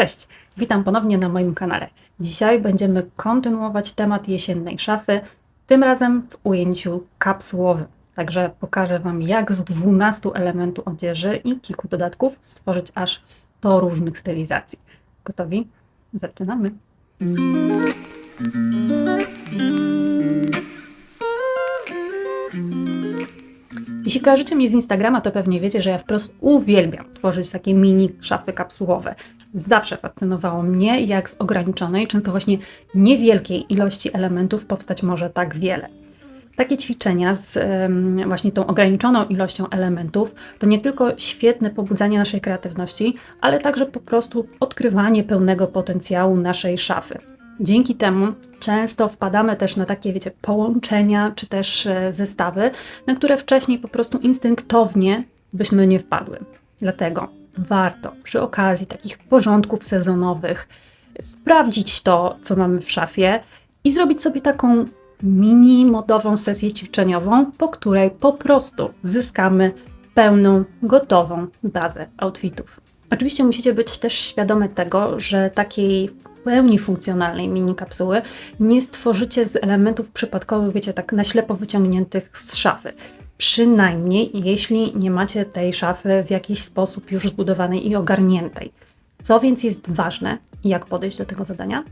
Cześć, witam ponownie na moim kanale. Dzisiaj będziemy kontynuować temat jesiennej szafy, tym razem w ujęciu kapsułowym. Także pokażę Wam, jak z 12 elementów odzieży i kilku dodatków stworzyć aż 100 różnych stylizacji. Gotowi? Zaczynamy. Jeśli kojarzycie mnie z Instagrama, to pewnie wiecie, że ja wprost uwielbiam tworzyć takie mini szafy kapsułowe. Zawsze fascynowało mnie, jak z ograniczonej, często właśnie niewielkiej ilości elementów powstać może tak wiele. Takie ćwiczenia z em, właśnie tą ograniczoną ilością elementów to nie tylko świetne pobudzanie naszej kreatywności, ale także po prostu odkrywanie pełnego potencjału naszej szafy. Dzięki temu często wpadamy też na takie, wiecie, połączenia czy też e, zestawy, na które wcześniej po prostu instynktownie byśmy nie wpadły. Dlatego warto przy okazji takich porządków sezonowych sprawdzić to, co mamy w szafie i zrobić sobie taką mini modową sesję ćwiczeniową, po której po prostu zyskamy pełną, gotową bazę outfitów. Oczywiście musicie być też świadome tego, że takiej pełni funkcjonalnej mini kapsuły nie stworzycie z elementów przypadkowych, wiecie, tak na ślepo wyciągniętych z szafy. Przynajmniej jeśli nie macie tej szafy w jakiś sposób już zbudowanej i ogarniętej. Co więc jest ważne i jak podejść do tego zadania?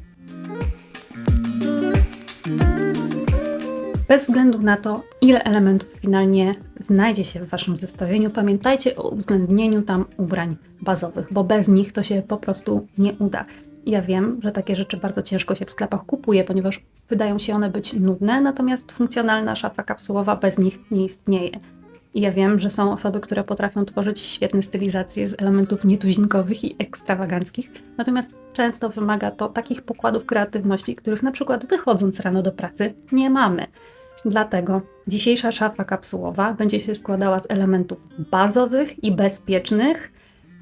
Bez względu na to, ile elementów finalnie znajdzie się w Waszym zestawieniu, pamiętajcie o uwzględnieniu tam ubrań bazowych, bo bez nich to się po prostu nie uda. Ja wiem, że takie rzeczy bardzo ciężko się w sklepach kupuje, ponieważ wydają się one być nudne, natomiast funkcjonalna szafa kapsułowa bez nich nie istnieje. I ja wiem, że są osoby, które potrafią tworzyć świetne stylizacje z elementów nietuzinkowych i ekstrawaganckich, natomiast często wymaga to takich pokładów kreatywności, których na przykład wychodząc rano do pracy nie mamy. Dlatego dzisiejsza szafa kapsułowa będzie się składała z elementów bazowych i bezpiecznych,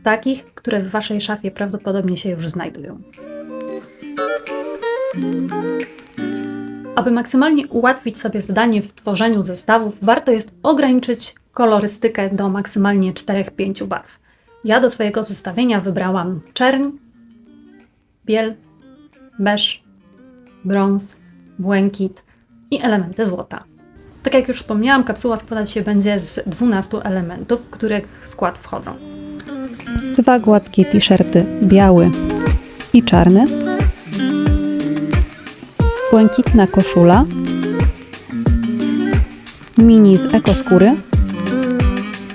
takich, które w Waszej szafie prawdopodobnie się już znajdują. Aby maksymalnie ułatwić sobie zadanie w tworzeniu zestawów, warto jest ograniczyć kolorystykę do maksymalnie 4-5 barw. Ja do swojego zestawienia wybrałam czerń, biel, beż, brąz, błękit i elementy złota. Tak jak już wspomniałam, kapsuła składać się będzie z 12 elementów, w których skład wchodzą dwa gładkie t-shirty biały i czarny, błękitna koszula, mini z ekoskóry,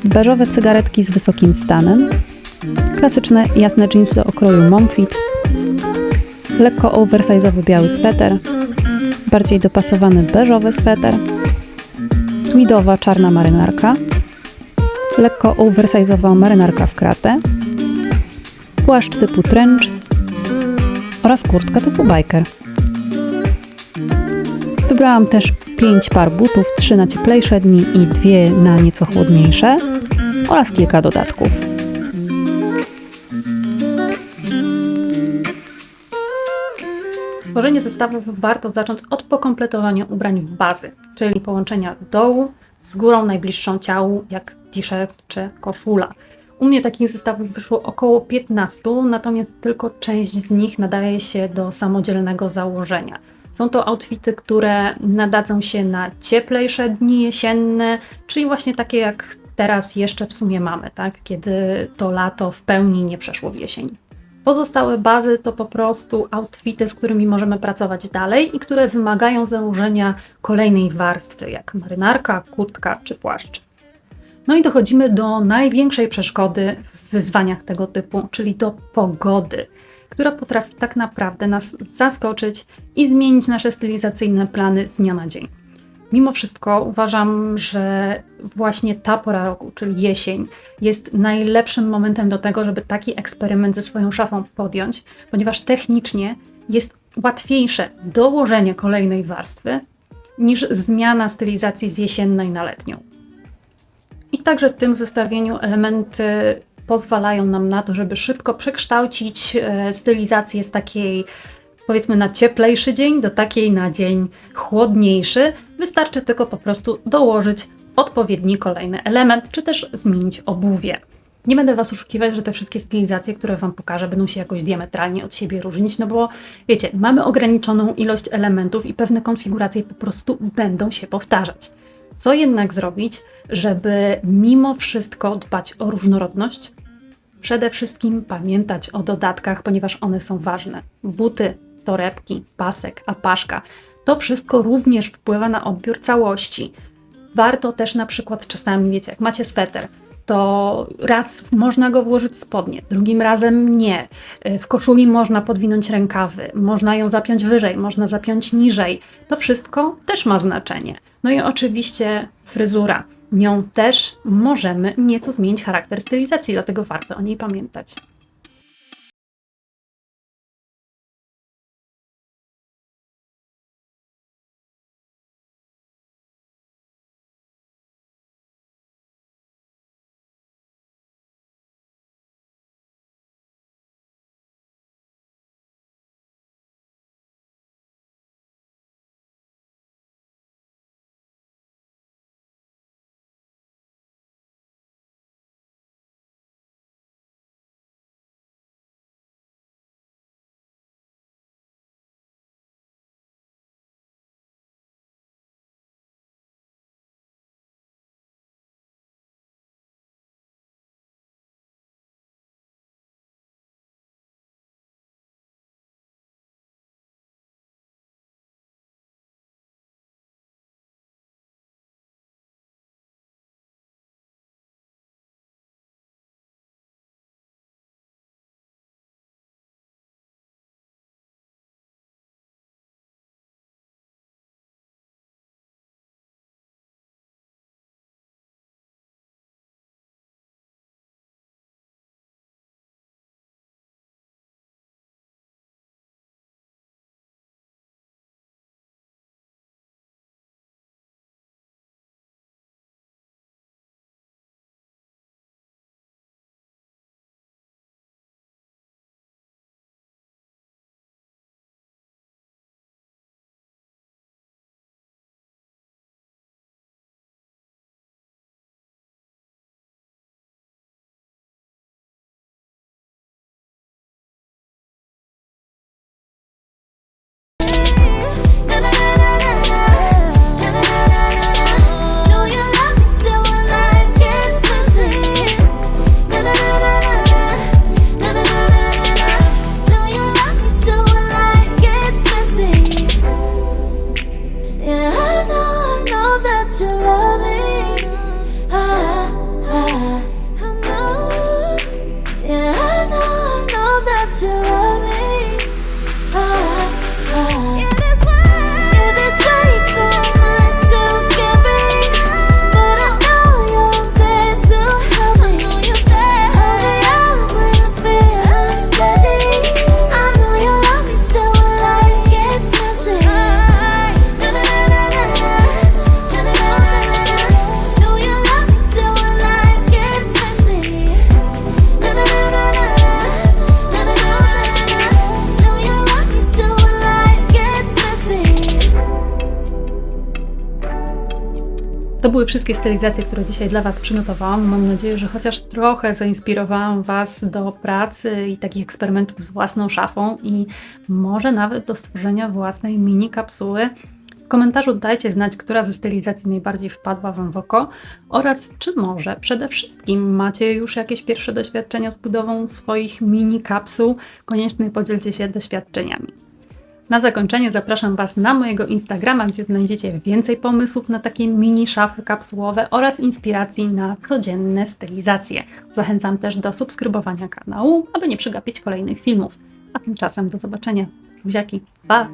beżowe cygaretki z wysokim stanem, klasyczne jasne jeansy o kroju momfit, lekko oversize'owy biały sweter, bardziej dopasowany beżowy sweter, tweedowa czarna marynarka, lekko oversize'owa marynarka w kratę, płaszcz typu trench oraz kurtka typu biker. Wybrałam też 5 par butów, 3 na cieplejsze dni i 2 na nieco chłodniejsze oraz kilka dodatków. Tworzenie zestawów warto zacząć od pokompletowania ubrań w bazy, czyli połączenia dołu z górą najbliższą ciału, jak t-shirt czy koszula. U mnie takich zestawów wyszło około 15, natomiast tylko część z nich nadaje się do samodzielnego założenia. Są to outfity, które nadadzą się na cieplejsze dni jesienne, czyli właśnie takie jak teraz jeszcze w sumie mamy, tak? kiedy to lato w pełni nie przeszło w jesień. Pozostałe bazy to po prostu outfity, z którymi możemy pracować dalej i które wymagają założenia kolejnej warstwy, jak marynarka, kurtka czy płaszcz. No i dochodzimy do największej przeszkody w wyzwaniach tego typu, czyli do pogody, która potrafi tak naprawdę nas zaskoczyć i zmienić nasze stylizacyjne plany z dnia na dzień. Mimo wszystko uważam, że właśnie ta pora roku, czyli jesień, jest najlepszym momentem do tego, żeby taki eksperyment ze swoją szafą podjąć, ponieważ technicznie jest łatwiejsze dołożenie kolejnej warstwy niż zmiana stylizacji z jesiennej na letnią. I także w tym zestawieniu elementy pozwalają nam na to, żeby szybko przekształcić e, stylizację z takiej powiedzmy na cieplejszy dzień do takiej na dzień chłodniejszy. Wystarczy tylko po prostu dołożyć odpowiedni kolejny element, czy też zmienić obuwie. Nie będę Was oszukiwać, że te wszystkie stylizacje, które Wam pokażę, będą się jakoś diametralnie od siebie różnić, no bo wiecie, mamy ograniczoną ilość elementów i pewne konfiguracje po prostu będą się powtarzać. Co jednak zrobić, żeby mimo wszystko dbać o różnorodność? Przede wszystkim pamiętać o dodatkach, ponieważ one są ważne. Buty, torebki, pasek, apaszka. To wszystko również wpływa na odbiór całości. Warto też na przykład czasami, wiecie, jak macie sweter, to raz można go włożyć spodnie, drugim razem nie. Y, W koszuli można podwinąć rękawy, można ją zapiąć wyżej, można zapiąć niżej. To wszystko też ma znaczenie. No i oczywiście fryzura. Nią też możemy nieco zmienić charakter stylizacji, dlatego warto o niej pamiętać. Były wszystkie stylizacje, które dzisiaj dla Was przygotowałam. Mam nadzieję, że chociaż trochę zainspirowałam Was do pracy i takich eksperymentów z własną szafą i może nawet do stworzenia własnej mini kapsuły. W komentarzu dajcie znać, która ze stylizacji najbardziej wpadła Wam w oko oraz czy może przede wszystkim macie już jakieś pierwsze doświadczenia z budową swoich mini kapsuł. Koniecznie podzielcie się doświadczeniami. Na zakończenie zapraszam Was na mojego Instagrama, gdzie znajdziecie więcej pomysłów na takie mini szafy kapsułowe oraz inspiracji na codzienne stylizacje. Zachęcam też do subskrybowania kanału, aby nie przegapić kolejnych filmów. A tymczasem do zobaczenia. Buziaki, pa!